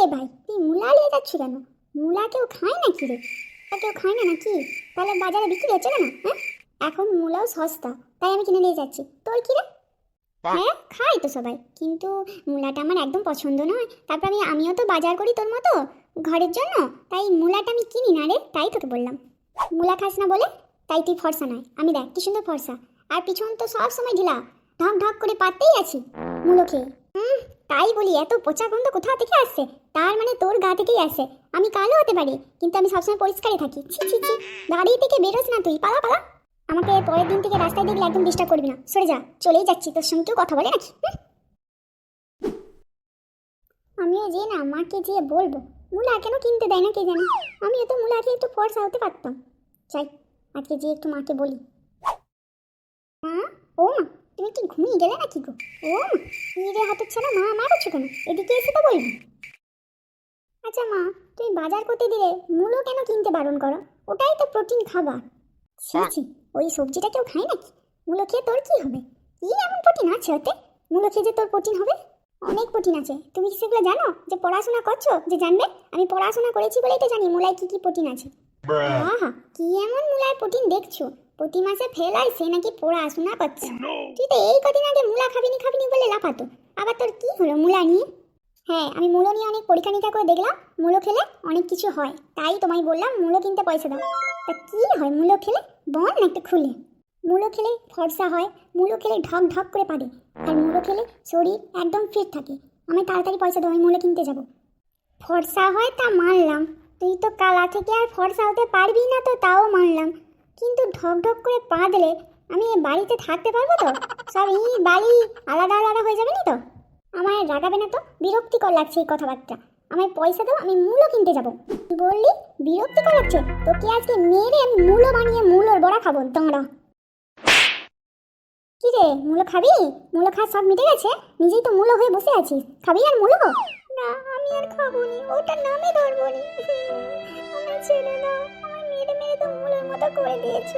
রে ভাই তুই মূলা নিয়ে যাচ্ছ কেন? মূলা কেউ খায় না কি রে? তা কেউ খায় না নাকি? তাহলে বাজারে বিক্রি হচ্ছে না হ্যাঁ? এখন মূলাও সস্তা তাই আমি কিনে নিয়ে যাচ্ছি। তোর কি রে? হ্যাঁ খাই তো সবাই। কিন্তু মূলাটা আমার একদম পছন্দ নয়। তারপর আমি আমিও তো বাজার করি তোর মতো ঘরের জন্য। তাই মূলাটা আমি কিনি না রে তাই তোকে বললাম। মূলা খাস না বলে তাই তুই ফর্সা নয়। আমি দেখ কি সুন্দর ফর্সা। আর পিছন তো সব সময় ঢিলা। ঢক ঢক করে পাতেই আছি। মূলো খেয়ে। তাই বলি, এত পচা গন্ধ কোথা থেকে আসছে? তার মানে তোর গা থেকেই আসে আমি কালো হতে পারি, কিন্তু আমি সবসময় পরিষ্কারই থাকি। ছি ছি ছি। বাড়ি থেকে বেরোস না তুই, পালা পালা। আমাকে পরের দিন থেকে রাস্তায় দেখলে একদম ডিস্টার্ব করবি না। সরে যা, চলেই যাচ্ছি, তোর সঙ্গে কেউ কথা বলে নাকি? আমিও যে না, মাকে যে বলব, মুলা কেন কিনতে দেয় না কে জানে? আমিও তো মুলা খেয়ে একটু ফর্সা হতে পারতাম। চাই আজকে যে একটু মাকে বলি। তুমি কি ঘুমিয়ে গেলে নাকি গো? ও নিজের হাতের ছাড়া মা মারছো কেন? এদিকে এসে তো বলবি। আচ্ছা মা তুমি বাজার করতে দিলে মূলো কেন কিনতে বারণ করো? ওটাই তো প্রোটিন খাবার। ছি ছি ওই সবজিটা কেউ খায় নাকি? মূলো খেয়ে তোর কি হবে? কি এমন প্রোটিন আছে ওতে? মূলো খেয়ে যে তোর প্রোটিন হবে? অনেক প্রোটিন আছে। তুমি কি সেগুলো জানো? যে পড়াশোনা করছ? যে জানবে? আমি পড়াশোনা করেছি বলেই তো জানি মূলায় কি কি প্রোটিন আছে। আহা কি এমন মূলায় প্রোটিন দেখছ? প্রতি মাসে ফেলায় সে নাকি পড়াশোনা করছে তুই তো এই কদিন আগে মূলা খাবিনি খাবিনি বলে লাফাতো। আবার তোর কি হলো মূলা নিয়ে? হ্যাঁ আমি মূলো নিয়ে অনেক পরীক্ষা নিরীক্ষা করে দেখলাম মূলো খেলে অনেক কিছু হয়। তাই তোমায় বললাম মূলো কিনতে পয়সা দাও। তা কি হয় মূলো খেলে? বন না একটু খুলে। মূলো খেলে ফর্সা হয় মূলো খেলে ঢক ঢক করে পারে আর মূলো খেলে শরীর একদম ফিট থাকে। আমি তাড়াতাড়ি পয়সা দেবো আমি মূলো কিনতে যাব। ফর্সা হয় তা মানলাম। তুই তো কালা থেকে আর ফর্সা হতে পারবি না তো তাও মানলাম। কিন্তু ঢক করে পা দিলে আমি এ বাড়িতে থাকতে পারব তো? সব ই বাড়ি আলাদা আলাদা হয়ে যাবে না তো? আমায় রাগাবে না তো? বিরক্তিকর লাগছে এই কথাবার্তা। আমায় পয়সা দাও, আমি মূলো কিনতে যাব। বললি, বিরক্তিকর লাগছে? তোকে আজকে মেরে মূলো বানিয়ে মূলোর বড়া খাব, দাঁড়া। কি রে, মূলো খাবি? মূলো খাওয়া সব মিটে গেছে? নিজেই তো মূলো হয়ে বসে আছিস। খাবি আর মূলো? করে দিয়েছ।